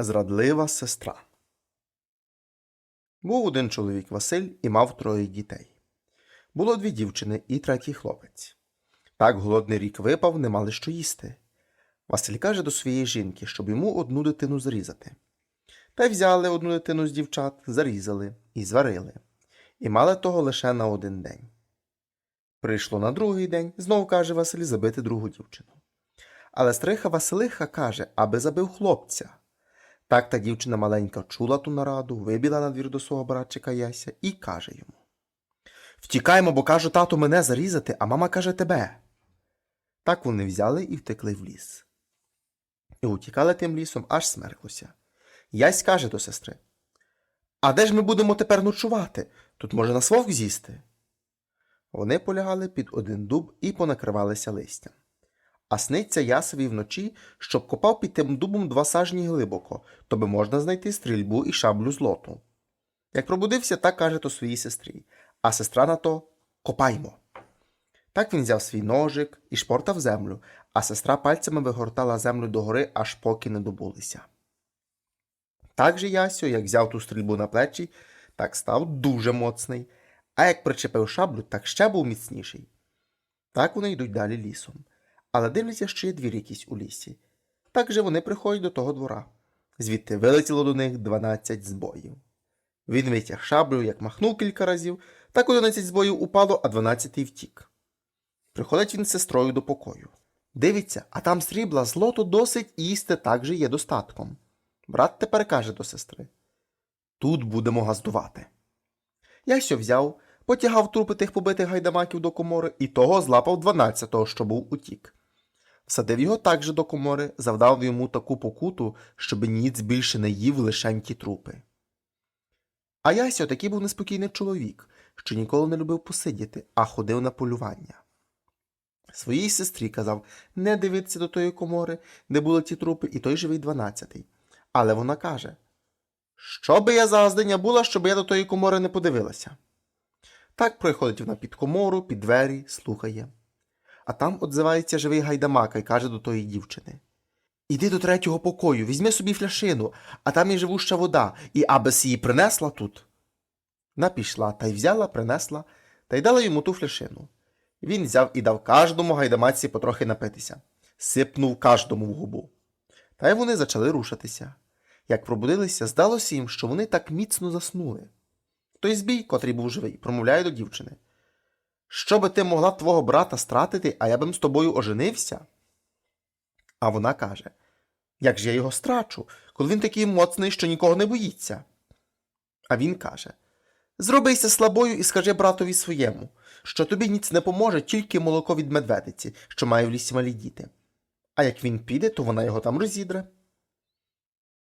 Зрадлива сестра. Був один чоловік Василь і мав троє дітей. Було дві дівчини і третій хлопець. Так голодний рік випав, не мали що їсти. Василь каже до своєї жінки, щоб йому одну дитину зарізати. Та й взяли одну дитину з дівчат, зарізали і зварили. І мали того лише на один день. Прийшло на другий день, знов каже Василь забити другу дівчину. Але стриха Василиха каже, аби забив хлопця. Так та дівчина маленька чула ту нараду, вибіла на двір до свого братчика Яся і каже йому Втікаймо, бо каже тату мене зарізати, а мама каже тебе. Так вони взяли і втекли в ліс. І утікали тим лісом, аж смерклося. Ясь каже до сестри А де ж ми будемо тепер ночувати? Тут може нас вовк з'їсти. Вони полягали під один дуб і понакривалися листям. А сниться ясові вночі, щоб копав під тим дубом два сажні глибоко, то би можна знайти стрільбу і шаблю з лоту. Як пробудився, так каже то своїй сестрі, а сестра на то копаймо. Так він взяв свій ножик і шпортав землю, а сестра пальцями вигортала землю догори, аж поки не добулися. Так же Ясю, як взяв ту стрільбу на плечі, так став дуже моцний, а як причепив шаблю, так ще був міцніший. Так вони йдуть далі лісом але дивляться, що є двір якийсь у лісі. Так же вони приходять до того двора. Звідти вилетіло до них дванадцять збоїв. Він витяг шаблю, як махнув кілька разів, так одинадцять збоїв упало, а дванадцятий втік. Приходить він з сестрою до покою. Дивиться, а там срібла злото досить і їсти так же є достатком. Брат тепер каже до сестри Тут будемо газдувати. Я що взяв, потягав трупи тих побитих гайдамаків до комори і того злапав дванадцятого, що був утік. Всадив його також до комори, завдав йому таку покуту, щоб ніц більше не їв лишенькі трупи. А Ясьо такий був неспокійний чоловік, що ніколи не любив посидіти, а ходив на полювання. Своїй сестрі казав не дивитися до тої комори, де були ті трупи, і той живий дванадцятий. Але вона каже Що би я за була, щоб я до тої комори не подивилася. Так приходить вона під комору, під двері, слухає. А там отзивається живий гайдамака і каже до тої дівчини Іди до третього покою, візьми собі фляшину, а там є живуща вода, і абес її принесла тут. Вона пішла та й взяла, принесла та й дала йому ту фляшину. Він взяв і дав кожному гайдамаці потрохи напитися, сипнув кожному в губу. Та й вони почали рушатися. Як пробудилися, здалося їм, що вони так міцно заснули. Той збій, котрий був живий, промовляє до дівчини. Що би ти могла твого брата стратити, а я б з тобою оженився? А вона каже Як же я його страчу, коли він такий моцний, що нікого не боїться? А він каже Зробися слабою і скажи братові своєму, що тобі ніц не поможе, тільки молоко від медведиці, що має в лісі малі діти. А як він піде, то вона його там розідре.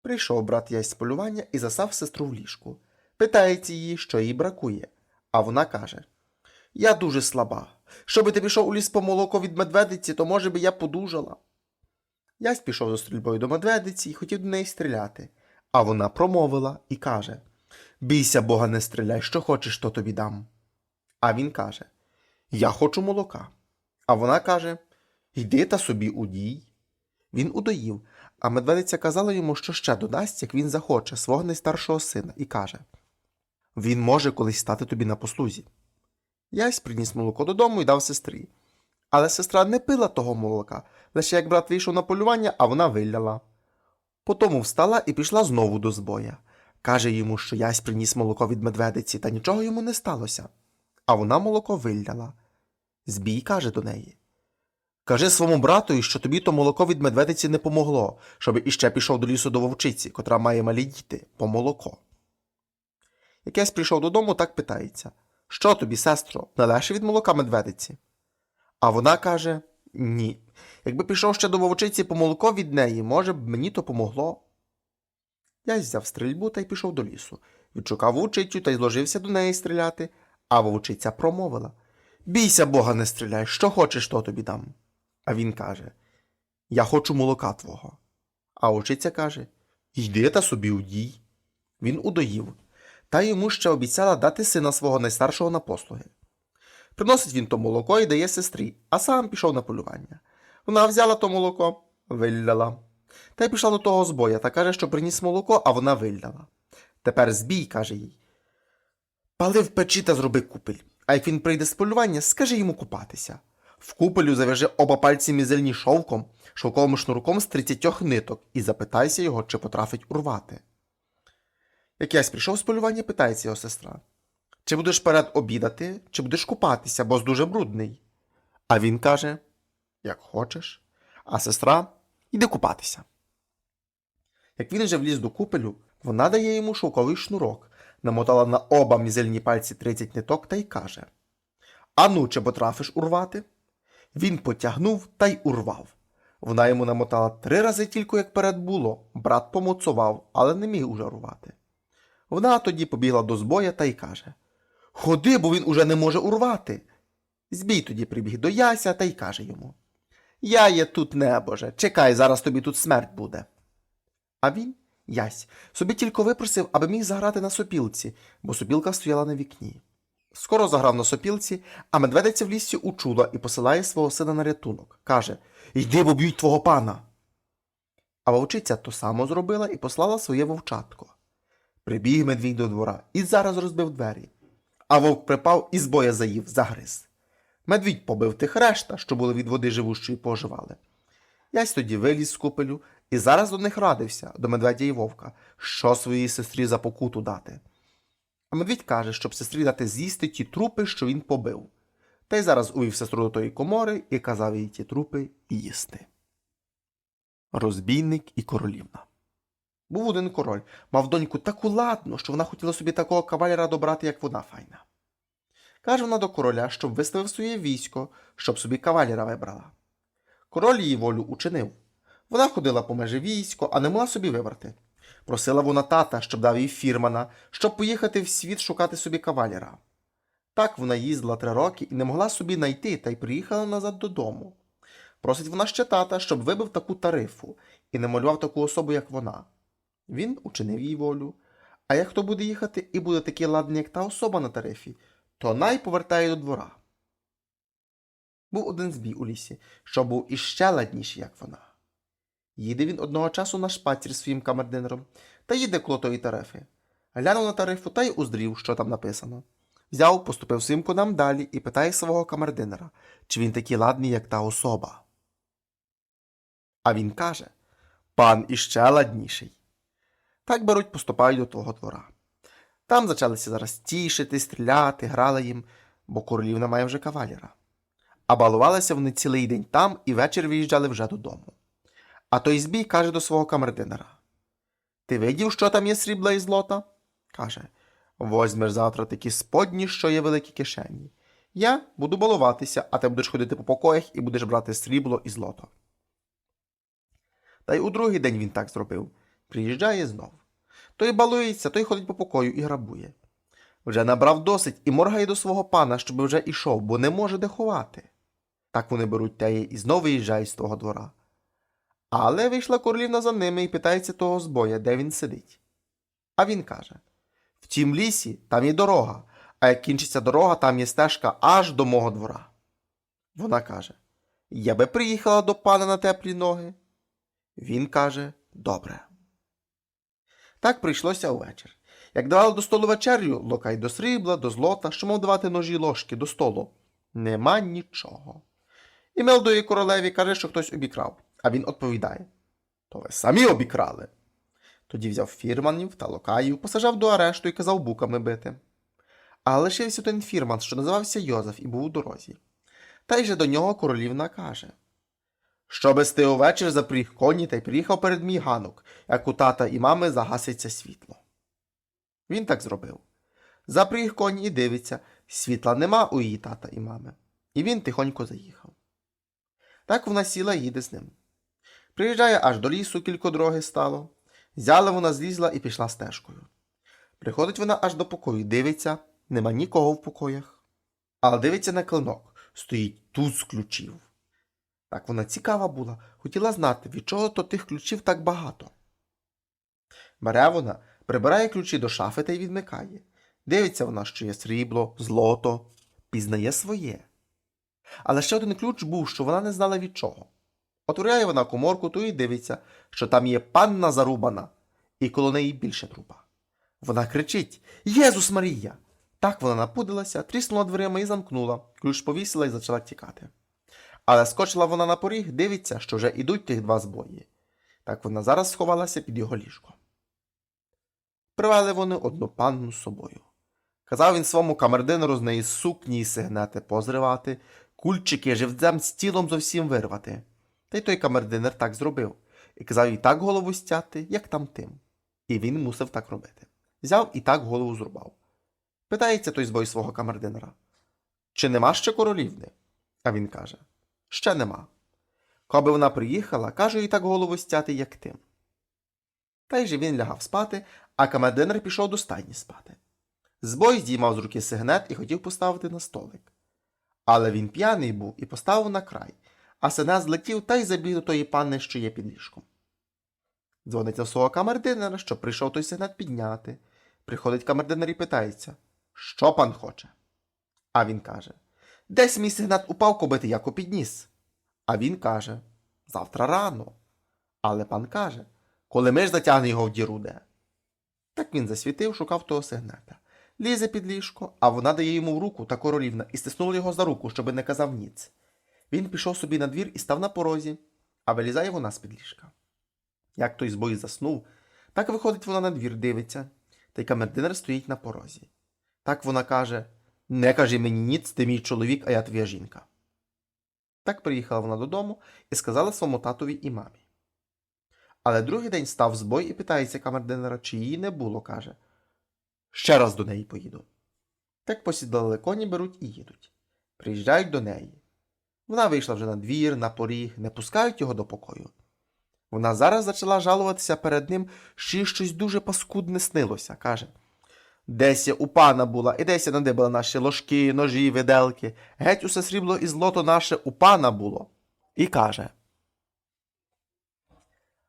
Прийшов брат ясь з полювання і засав сестру в ліжку. Питається її, що їй бракує. А вона каже Я дуже слаба. Щоби ти пішов у ліс по молоко від медведиці, то може би я подужала. Ясь пішов за стрільбою до медведиці і хотів до неї стріляти. А вона промовила і каже Бійся бога, не стріляй, що хочеш, то тобі дам. А він каже Я хочу молока. А вона каже Йди та собі удій. Він удоїв, а медведиця казала йому, що ще додасть, як він захоче, свого найстаршого сина, і каже Він може колись стати тобі на послузі. Ясь приніс молоко додому і дав сестрі. Але сестра не пила того молока, лише як брат вийшов на полювання, а вона виляла. Потому встала і пішла знову до збоя. Каже йому, що ясь приніс молоко від медведиці, та нічого йому не сталося. А вона молоко виляла. Збій каже до неї Кажи своєму братові, що тобі то молоко від медведиці не помогло, щоб іще пішов до лісу до вовчиці, котра має малі діти, по молоко. Якесь прийшов додому, так питається Що тобі, сестро, не від молока медведиці? А вона каже Ні. Якби пішов ще до вовчиці по молоко від неї, може б мені то помогло. Я взяв стрільбу та й пішов до лісу. Відшукав вовчицю та й зложився до неї стріляти, а вовчиця промовила Бійся бога, не стріляй, що хочеш, то тобі дам. А він каже Я хочу молока твого. А вовчиця каже Йди та собі удій. Він удоїв, та йому ще обіцяла дати сина свого найстаршого на послуги. Приносить він то молоко і дає сестрі, а сам пішов на полювання. Вона взяла то молоко, вилляла. Та й пішла до того збоя та каже, що приніс молоко, а вона вильдала. Тепер збій, каже їй. Пали в печі та зроби купель. А як він прийде з полювання, скажи йому купатися. В купелю зав'яжи оба пальці мізельні шовком, шовковим шнурком з тридцятьох ниток, і запитайся його, чи потрафить урвати. Як ясь прийшов з полювання, питається його сестра. Чи будеш перед обідати, чи будеш купатися, бо дуже брудний? А він каже, як хочеш. А сестра іди купатися. Як він вже вліз до купелю, вона дає йому шовковий шнурок, намотала на оба мізельні пальці 30 ниток та й каже: Ану, чи потрафиш урвати? Він потягнув та й урвав. Вона йому намотала три рази тільки, як перед було. Брат помоцував, але не міг уже рвати. Вона тоді побігла до збоя та й каже: Ходи, бо він уже не може урвати. Збій тоді прибіг до Яся та й каже йому: Я є тут небоже, чекай, зараз тобі тут смерть буде. А він, Ясь, собі тільки випросив, аби міг заграти на сопілці, бо сопілка стояла на вікні. Скоро заграв на сопілці, а медведиця в лісі учула і посилає свого сина на рятунок. Каже Йди, бо б'ють твого пана. А вовчиця то само зробила і послала своє вовчатко. Прибіг медвідь до двора і зараз розбив двері. А вовк припав і з боя заїв, загриз. Медвідь побив тих решта, що були від води живущої, поживали. Ясь тоді виліз з купелю і зараз до них радився, до медведя і вовка, що своїй сестрі за покуту дати. А медвідь каже, щоб сестрі дати з'їсти ті трупи, що він побив. Та й зараз увів сестру до тої комори і казав їй ті трупи їсти. Розбійник і королівна. Був один король, мав доньку таку ладну, що вона хотіла собі такого кавалера добрати, як вона файна. Каже вона до короля, щоб виставив своє військо, щоб собі кавалера вибрала. Король її волю учинив. Вона ходила по межі військо, а не могла собі вибрати. Просила вона тата, щоб дав їй фірмана, щоб поїхати в світ шукати собі кавалера. Так вона їздила три роки і не могла собі знайти та й приїхала назад додому. Просить вона ще тата, щоб вибив таку тарифу і не малював таку особу, як вона. Він учинив їй волю. А як хто буде їхати і буде такий ладний, як та особа на тарифі, то най повертає до двора. Був один збій у лісі, що був іще ладніший, як вона. Їде він одного часу на шпацір своїм камердинером та їде коло тої тарифи. Глянув на тарифу та й уздрів, що там написано. Взяв, поступив своїм конам далі і питає свого камердинера, чи він такий ладний, як та особа. А він каже Пан іще ладніший. Так беруть, поступають до того двора. Там почалися зараз тішити, стріляти, грали їм, бо королівна має вже кавалера. А балувалися вони цілий день там і вечір виїжджали вже додому. А той збій каже до свого камердинера Ти видів, що там є срібла і злота? каже Возьмеш завтра такі сподні, що є великі кишені. Я буду балуватися, а ти будеш ходити по покоях і будеш брати срібло і злото. Та й у другий день він так зробив. Приїжджає знов. Той балується, той ходить по покою і грабує. Вже набрав досить і моргає до свого пана, щоб вже ішов, бо не може де ховати. Так вони беруть теє і знов виїжджають з того двора. Але вийшла королівна за ними і питається того збоя, де він сидить. А він каже В тім лісі там є дорога, а як кінчиться дорога, там є стежка аж до мого двора. Вона каже Я би приїхала до пана на теплі ноги. Він каже Добре. Так прийшлося увечір. Як давали до столу вечерю, локай до срібла, до злота, що мав давати ножі ложки до столу. Нема нічого. І Мелдої королеві каже, що хтось обікрав, а він відповідає То ви самі обікрали. Тоді взяв фірманів та локаїв, посажав до арешту і казав буками бити. А лишився один фірман, що називався Йозеф, і був у дорозі. Та й же до нього королівна каже Щоби ти увечір запріг коні та й приїхав перед мій ганок, як у тата і мами загаситься світло. Він так зробив. Запріг коні і дивиться, світла нема у її тата і мами. І він тихонько заїхав. Так вона сіла і їде з ним. Приїжджає аж до лісу, кілько дороги стало. Взяла вона злізла і пішла стежкою. Приходить вона аж до покою, дивиться, нема нікого в покоях. Але дивиться на клинок, стоїть туз ключів. Так вона цікава була, хотіла знати, від чого то тих ключів так багато. Бере вона, прибирає ключі до шафи та й відмикає. Дивиться вона, що є срібло, злото, пізнає своє. Але ще один ключ був, що вона не знала від чого. Отворяє вона коморку, то і дивиться, що там є панна зарубана, і коло неї більше трупа. Вона кричить Єзус Марія! Так вона напудилася, тріснула дверима і замкнула, ключ повісила і почала тікати. Але скочила вона на поріг, дивиться, що вже ідуть тих два збої. Так вона зараз сховалася під його ліжко. Привели вони одну панну з собою. Казав він своєму камердинеру з неї сукні й сигнети позривати, кульчики живцем з тілом зовсім вирвати. Та й той камердинер так зробив, і казав їй так голову стяти, як там тим. І він мусив так робити. Взяв і так голову зрубав. Питається той збой свого камердинера. Чи нема ще королівни? А він каже: Ще нема. Коби вона приїхала, кажу їй так голову стяти, як тим. Та й же він лягав спати, а камердинер пішов до стайні спати. Збой здіймав з руки сигнет і хотів поставити на столик. Але він п'яний був і поставив на край, а сигнет злетів та й забіг до тої панни, що є під ліжком. Дзвониться в свого камердинера, що прийшов той сигнет підняти. Приходить камердинер і питається, що пан хоче? А він каже: Десь мій сигнет упав, коби ти яко підніс. А він каже: Завтра рано. Але пан каже, коли ми ж затягне його в діру де. Так він засвітив, шукав того сигнета. Лізе під ліжко, а вона дає йому в руку та королівна і стиснула його за руку, щоби не казав ніц. Він пішов собі на двір і став на порозі, а вилізає вона з під ліжка. Як той збой заснув, так виходить вона на двір, дивиться, та й камердинер стоїть на порозі. Так вона каже: Не кажи мені ніц, ти мій чоловік, а я твоя жінка. Так приїхала вона додому і сказала своєму татові і мамі. Але другий день став збой і питається камердинера, чи її не було, каже. Ще раз до неї поїду. Так посідали коні беруть і їдуть. Приїжджають до неї. Вона вийшла вже на двір, на поріг, не пускають його до покою. Вона зараз почала жалуватися перед ним, що їй щось дуже паскудне снилося. Каже: Десь у пана була, і десь я надибала наші ложки, ножі, виделки. Геть усе срібло і злото наше у пана було. І каже: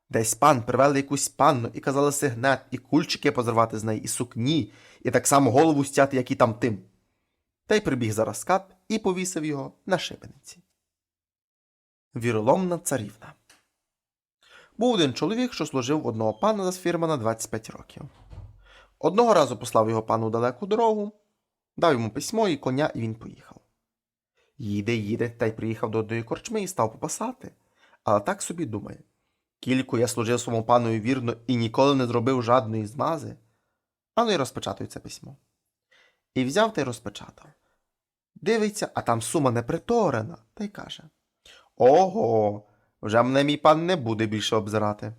Десь пан привели якусь панну і казали сигнет, і кульчики позривати з неї, і сукні, і так само голову стяти, як і там тим. Та й прибіг зараз кат і повісив його на шибениці. Віроломна царівна. Був один чоловік, що служив одного пана за фірмана 25 років. Одного разу послав його пану далеку дорогу, дав йому письмо і коня, і він поїхав. Їде, їде, та й приїхав до одної корчми і став попасати, але так собі думає. Кілько я служив своєму панові вірно і ніколи не зробив жадної змази. Ану й розпечатую це письмо. І взяв та й розпечатав. Дивиться, а там сума не приторена, та й каже: Ого, вже мене мій пан не буде більше обзирати.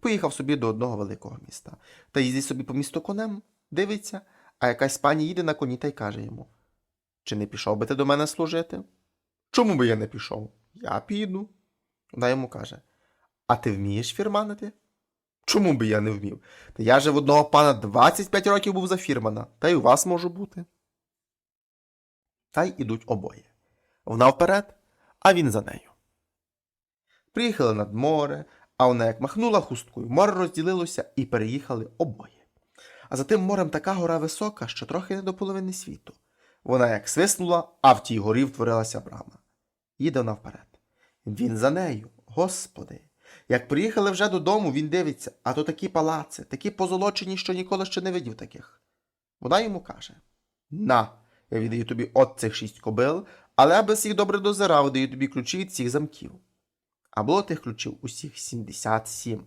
Поїхав собі до одного великого міста. Та їздить собі по місту конем, дивиться, а якась пані їде на коні та й каже йому: Чи не пішов би ти до мене служити? Чому би я не пішов? Я піду. Вона йому каже: А ти вмієш фірманити? Чому би я не вмів? Та я же в одного пана 25 років був за фірмана, та й у вас можу бути. Та й ідуть обоє. Вона вперед, а він за нею. Приїхали над море, а вона як махнула хусткою, море розділилося і переїхали обоє. А за тим морем така гора висока, що трохи не до половини світу. Вона як свиснула, а в тій горі втворилася брама. Їде вона вперед. Він за нею, господи. Як приїхали вже додому, він дивиться, а то такі палаци, такі позолочені, що ніколи ще не видів таких. Вона йому каже: На, я віддаю тобі от цих шість кобил, але аби їх добре дозирав, даю тобі ключі від всіх замків. А було тих ключів усіх 77.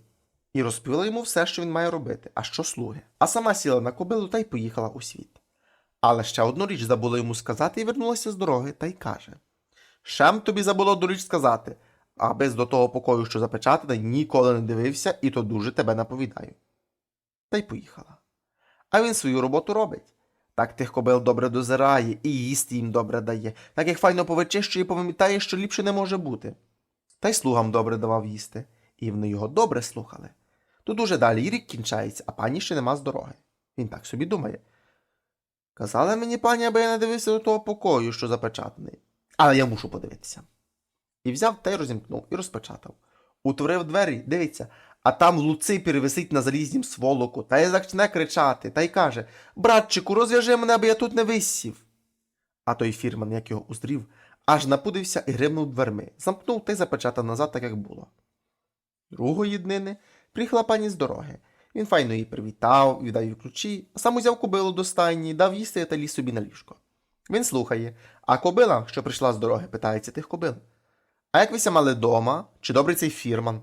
І розповіла йому все, що він має робити, а що слуги. А сама сіла на кобилу та й поїхала у світ. Але ще одну річ забула йому сказати і вернулася з дороги та й каже: Шем тобі забуло одну річ сказати, аби з до того покою, що запечатаний, ніколи не дивився, і то дуже тебе наповідаю. Та й поїхала. А він свою роботу робить. Так тих кобил добре дозирає і їсти їм добре дає, так як файно повичищує і повимітає, що ліпше не може бути. Та й слугам добре давав їсти, і вони його добре слухали. То дуже далі і рік кінчається, а пані ще нема з дороги. Він так собі думає. Казали мені пані, аби я не дивився до того покою, що запечатаний. Але я мушу подивитися. І взяв та й розімкнув, і розпечатав. Утворив двері, дивиться, а там Луципір висить на залізнім сволоку, та й зачне кричати, та й каже Братчику, розв'яжи мене, аби я тут не висів. А той фірман, як його уздрів, аж напудився і гримнув дверми, замкнув та й запечатав назад, так як було. Другої днини приїхала пані з дороги. Він файно її привітав, віддав їй ключі, а сам узяв кобилу до стайні, дав їсти та ліз собі на ліжко. Він слухає, а кобила, що прийшла з дороги, питається тих кобил. А як вися мали дома? Чи добрий цей фірман?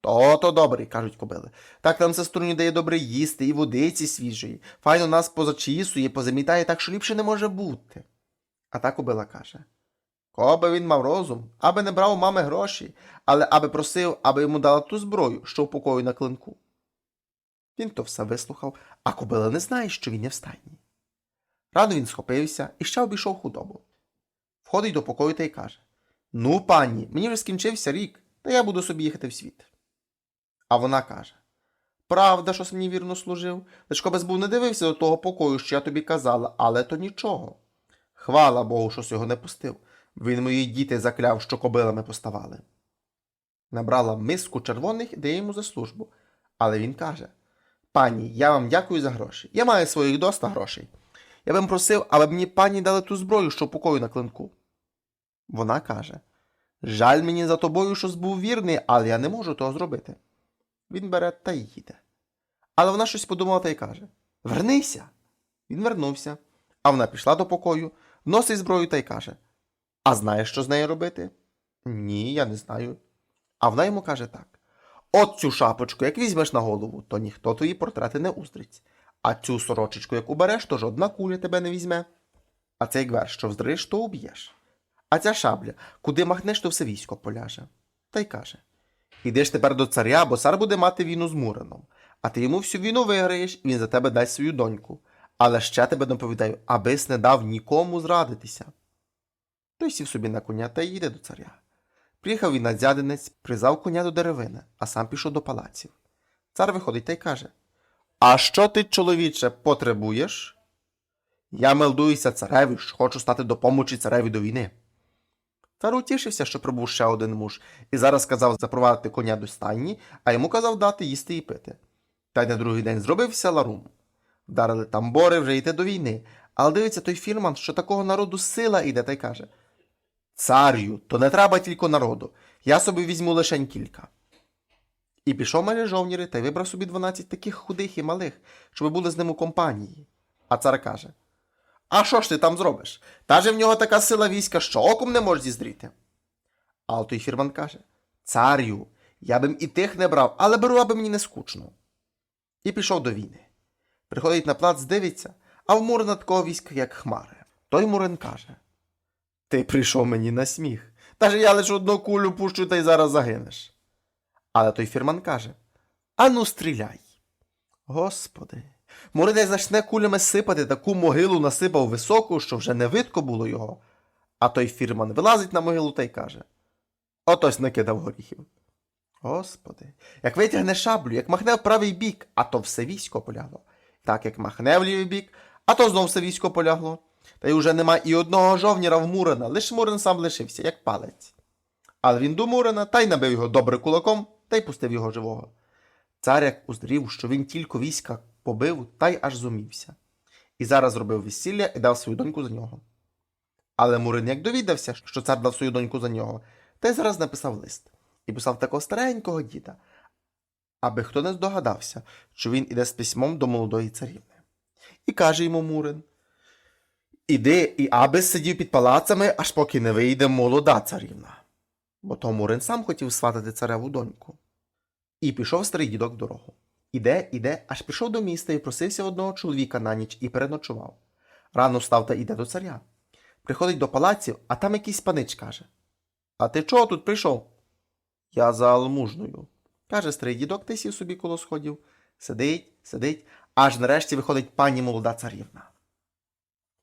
То то добрий, кажуть кобили. Так нам сеструні дає добре їсти і водиці свіжої. Файно нас позачісує, позамітає так, що ліпше не може бути. А та кобила каже: Коби він мав розум, аби не брав у мами гроші, але аби просив, аби йому дала ту зброю, що в покою на клинку. Він то все вислухав, а кобила не знає, що він є в стайні. Рано він схопився і ще обійшов худобу. Входить до покою та й каже: Ну, пані, мені вже скінчився рік, та я буду собі їхати в світ. А вона каже: Правда, що мені вірно служив, лишко без був не дивився до того покою, що я тобі казала, але то нічого. Хвала Богу, що його не пустив. Він мої діти закляв, що кобилами поставали. Набрала миску червоних дає йому за службу. Але він каже: Пані, я вам дякую за гроші. Я маю своїх доста грошей. Я б просив, аби мені пані дали ту зброю, що покою на клинку. Вона каже: Жаль мені за тобою, що збув вірний, але я не можу того зробити. Він бере та й їде. Але вона щось подумала та й каже: Вернися. Він вернувся, а вона пішла до покою, носить зброю та й каже: А знаєш, що з нею робити? Ні, я не знаю. А вона йому каже так: От цю шапочку, як візьмеш на голову, то ніхто твої портрети не уздрить. А цю сорочечку, як убереш, то жодна куля тебе не візьме. А цей гвер, що вздриш, то уб'єш. А ця шабля, куди махнеш, то все військо поляже. Та й каже: Ідеш тепер до царя, бо цар буде мати війну з Мурином, а ти йому всю війну виграєш, і він за тебе дасть свою доньку. Але ще тебе наповідаю, абис не дав нікому зрадитися. Той сів собі на коня та їде до царя. Приїхав він на дзядинець, призав коня до деревини, а сам пішов до палаців. Цар виходить та й каже: А що ти, чоловіче, потребуєш? Я мелдуюся цареві, що хочу стати допомочі цареві до війни. Цар утішився, що прибув ще один муж, і зараз сказав запровадити коня до стайні, а йому казав дати їсти і пити. Та й на другий день зробився ларум. Вдарили тамбори вже йти до війни, але дивиться той фірман, що такого народу сила іде, та й каже: Царю, то не треба тільки народу, я собі візьму лишень кілька. І пішов майже жовніри та вибрав собі дванадцять таких худих і малих, щоб були з ним у компанії. А цар каже: А що ж ти там зробиш? Та же в нього така сила війська, що оком не можеш зіздріти. А той фірман каже: Царю, я б і тих не брав, але беру, аби мені не скучно. І пішов до війни. Приходить на плац, дивиться, а в Мурина такого війська, як хмари. Той Мурин каже: Ти прийшов мені на сміх. Та ж я лише одну кулю пущу та й зараз загинеш. Але той фірман каже: Ану, стріляй. Господи, Муринець зачне кулями сипати, таку могилу насипав високу, що вже не видко було його. А той фірман вилазить на могилу та й каже: Отось накидав горіхів. Господи, як витягне шаблю, як махне в правий бік, а то все військо полягло. Так як махне в лівий бік, а то знов все військо полягло. Та й уже нема і одного жовніра в Мурина, лиш Мурин сам лишився, як палець. Але він до Мурина та й набив його добре кулаком та й пустив його живого. Цар як уздрів, що він тільки війська побив, та й аж зумівся. І зараз зробив весілля і дав свою доньку за нього. Але Мурин як довідався, що цар дав свою доньку за нього, та й зараз написав лист і писав такого старенького діда, аби хто не здогадався, що він іде з письмом до молодої царівни. І каже йому Мурин: Іди і аби сидів під палацами, аж поки не вийде молода царівна. Бо то Мурин сам хотів сватати цареву доньку. І пішов старий дідок в дорогу. Іде, іде, аж пішов до міста і просився одного чоловіка на ніч і переночував. Рано встав та іде до царя. Приходить до палаців, а там якийсь панич каже: А ти чого тут прийшов? Я за алмужною. Каже старий дідок, та сів собі коло сходів. Сидить, сидить, аж нарешті виходить пані молода царівна.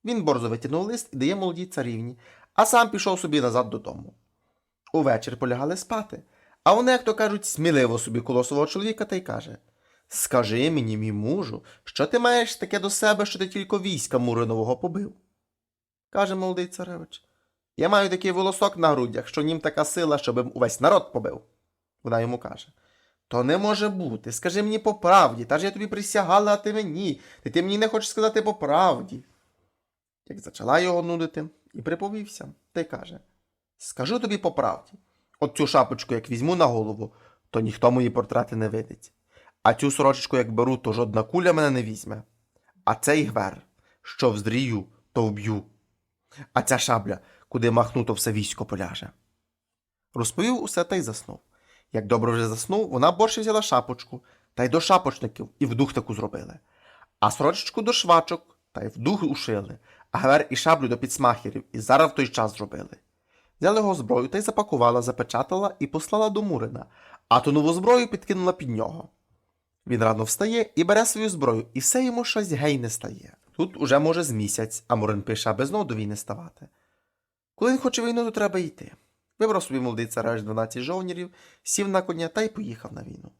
Він борзо витягнув лист і дає молодій царівні, а сам пішов собі назад додому. Увечір полягали спати, а вони, як то кажуть, сміливо собі коло свого чоловіка та й каже: Скажи мені, мій мужу, що ти маєш таке до себе, що ти тільки війська Муринового побив? Каже молодий царевич. Я маю такий волосок на грудях, що нім така сила, щоби увесь народ побив. Вона йому каже: То не може бути. Скажи мені по правді, та ж я тобі присягала, а ти мені, ти, ти мені не хочеш сказати по правді. Як почала його нудити, і приповівся, та й каже: Скажу тобі по правді, от цю шапочку, як візьму на голову, то ніхто мої портрети не видить. А цю сорочечку, як беру, то жодна куля мене не візьме. А цей гвер, що вздрію, то вб'ю. А ця шабля, куди махну, то все військо поляже. Розповів усе та й заснув. Як добре вже заснув, вона борше взяла шапочку, та й до шапочників і вдух таку зробили. А сорочечку до швачок, та й вдух ушили, а гвер і шаблю до підсмахерів, і зараз в той час зробили. Взяли його зброю та й запакувала, запечатала і послала до Мурина, а ту нову зброю підкинула під нього. Він рано встає і бере свою зброю, і все йому щось гей не стає. Тут уже може з місяць, а Мурин пише, аби знов до війни ставати. Коли він хоче війну, то треба йти. Вибрав собі молодий царевич 12 жовнірів, сів на коня та й поїхав на війну.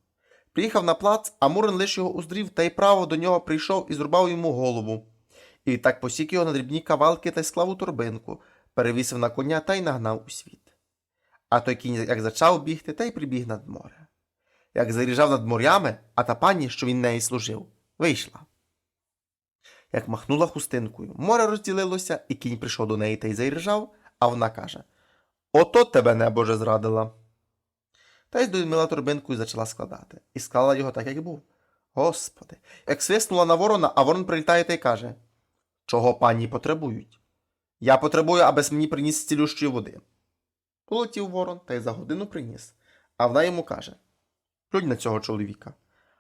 Приїхав на плац, а Мурин лиш його уздрів та й право до нього прийшов і зрубав йому голову. І відтак посік його на дрібні кавалки та й склав у торбинку, перевісив на коня та й нагнав у світ. А той кінь, як зачав бігти, та й прибіг над море. Як заріжав над морями, а та пані, що він неї служив, вийшла. Як махнула хустинкою, море розділилося, і кінь прийшов до неї та й заіржав, а вона каже Ото тебе небо же зрадила. Та й здоймила торбинку і почала складати, і склала його так, як був. Господи, як свиснула на ворона, а ворон прилітає та й каже Чого пані потребують? Я потребую, абес мені приніс цілющої води. Полетів ворон та й за годину приніс, а вона йому каже Плюнь на цього чоловіка.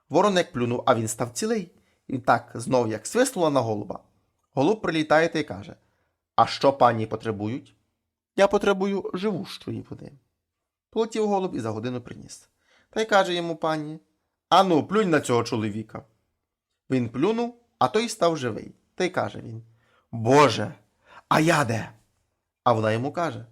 Ворон як плюнув, а він став цілий. І так знов як свиснула на голуба. Голуб прилітає та й каже А що пані потребують? Я потребую живущої води. Полетів голуб і за годину приніс. Та й каже йому пані Ану, плюнь на цього чоловіка. Він плюнув, а той став живий. Та й каже він Боже, а я де? А вона йому каже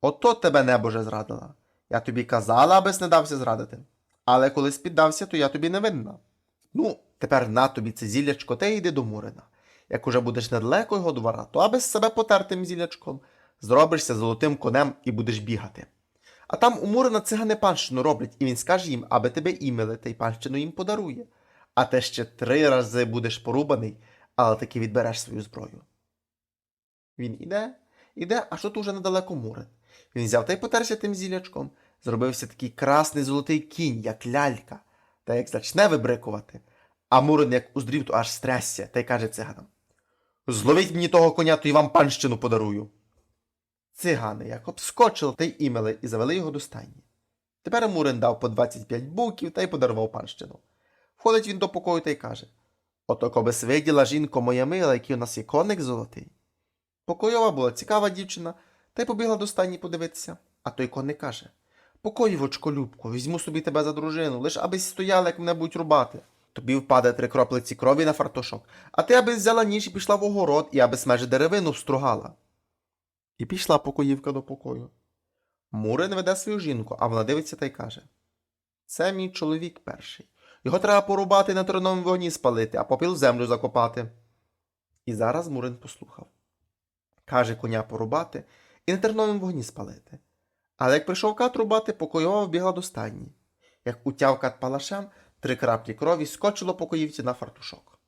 Ото тебе небоже зрадила. Я тобі казала, абес не дався зрадити. Але коли піддався, то я тобі не винна. Ну, тепер на тобі це зіллячко, та йди до Мурина. Як уже будеш недалеко його двора, то аби з себе потертим зіллячком, зробишся золотим конем і будеш бігати. А там у Мурина цигани панщину роблять, і він скаже їм, аби тебе імели, та й панщину їм подарує. А те ще три рази будеш порубаний, але таки відбереш свою зброю. Він іде, іде, аж тут уже недалеко Мурин. Він взяв та й потерся тим зілячком, зробився такий красний золотий кінь, як лялька, та як зачне вибрикувати. А Мурин, як уздрів, то аж стрясся, та й каже циганам Зловіть мені того коня, то й вам панщину подарую. Цигани як обскочили та й імели і завели його до стайні. Тепер Мурин дав по 25 буків та й подарував панщину. Входить він до покою та й каже Ото коби виділа жінко моя мила, який у нас є коник золотий. Покойова була цікава дівчина, та й побігла до стайні подивитися, а той коник каже Покоївочко, Любко, візьму собі тебе за дружину, лиш абись стояла як мене будь рубати. Тобі впаде три краплиці крові на фартушок, а ти аби взяла ніж і пішла в огород і аби смеже деревину встругала. І пішла покоївка до покою. Мурин веде свою жінку, а вона дивиться та й каже Це мій чоловік перший. Його треба порубати на троновому вогні спалити, а попіл в землю закопати. І зараз Мурин послухав. Каже коня порубати і на терновому вогні спалити. Але як прийшов кат рубати, покойова вбігла до стайні. Як утяв кат палашем, три краплі крові скочило покоївці на фартушок.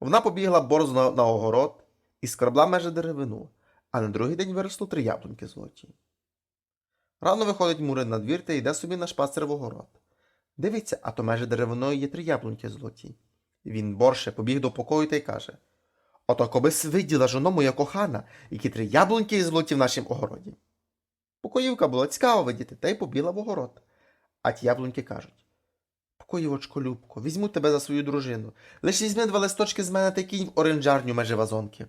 Вона побігла борзо на, огород і скарбла меже деревину, а на другий день виросло три яблуньки золоті. Рано виходить Мурин на двір та йде собі на шпацер в огород. Дивиться, а то меже деревиною є три яблуньки золоті. Він борше побіг до покою та й каже Ото кобись виділа жоно моя кохана, які три яблуньки золоті в нашім огороді. Покоївка була цікава видіти, та й побіла в огород. А ті яблуньки кажуть Покоївочко, Любко, візьму тебе за свою дружину. Лиш візьми два листочки з мене та кінь в оренджарню межі вазонки.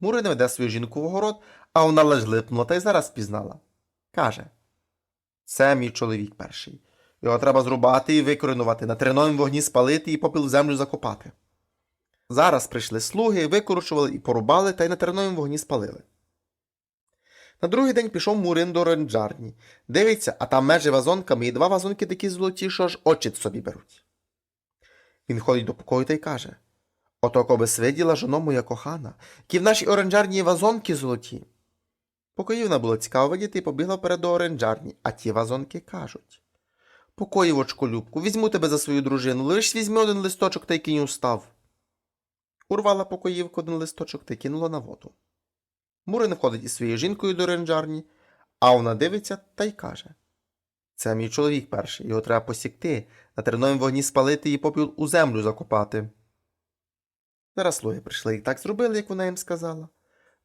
Мурин веде свою жінку в огород, а вона лиш липнула та й зараз пізнала. Каже Це мій чоловік перший. Його треба зрубати і викоренувати, на треновім вогні спалити і попіл в землю закопати. Зараз прийшли слуги, викорушували і порубали та й на терновім вогні спалили. На другий день пішов Мурин до ренджарні. Дивиться, а там межі вазонками і два вазонки такі золоті, що аж очі собі беруть. Він ходить до покою та й каже Ото коби свиділа жоно моя кохана, які в нашій оренджарні вазонки золоті. Покоївна було цікаво видіти і побігла вперед до оренджарні, а ті вазонки кажуть Покоївочку, Любку, візьму тебе за свою дружину, лиш візьми один листочок та й кинь устав. Урвала покоївку один листочок та й кинула на воду. Мурин входить із своєю жінкою до ренджарні, а вона дивиться та й каже: Це мій чоловік перший, його треба посікти, на терновому вогні спалити і попіл у землю закопати. Зараз слуги прийшли і так зробили, як вона їм сказала.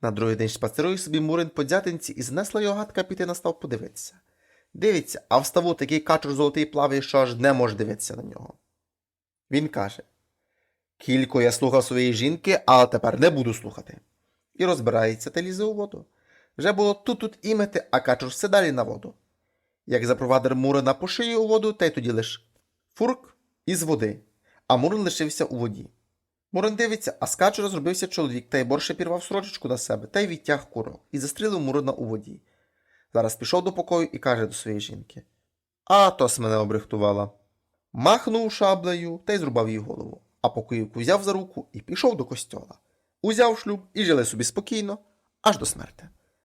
На другий день шпацирує собі Мурин по дзятинці і знесла його гадка піти на став подивитися. Дивиться, а в ставу такий качур золотий плаває, що аж не може дивитися на нього. Він каже: Кілько я слухав своєї жінки, але тепер не буду слухати. І розбирається та лізе у воду. Вже було тут-тут імити, а качур все далі на воду. Як запровадив Мурина по шиї у воду, та й тоді лиш фурк із води, а Мурин лишився у воді. Мурин дивиться, а з качура зробився чоловік, та й борше пірвав сорочку на себе, та й відтяг курок, і застрілив Мурина у воді. Зараз пішов до покою і каже до своєї жінки: А тос мене обрехтувала. Махнув шаблею та й зрубав їй голову, а покоївку взяв за руку і пішов до костьола. Узяв шлюб і жили собі спокійно, аж до смерти.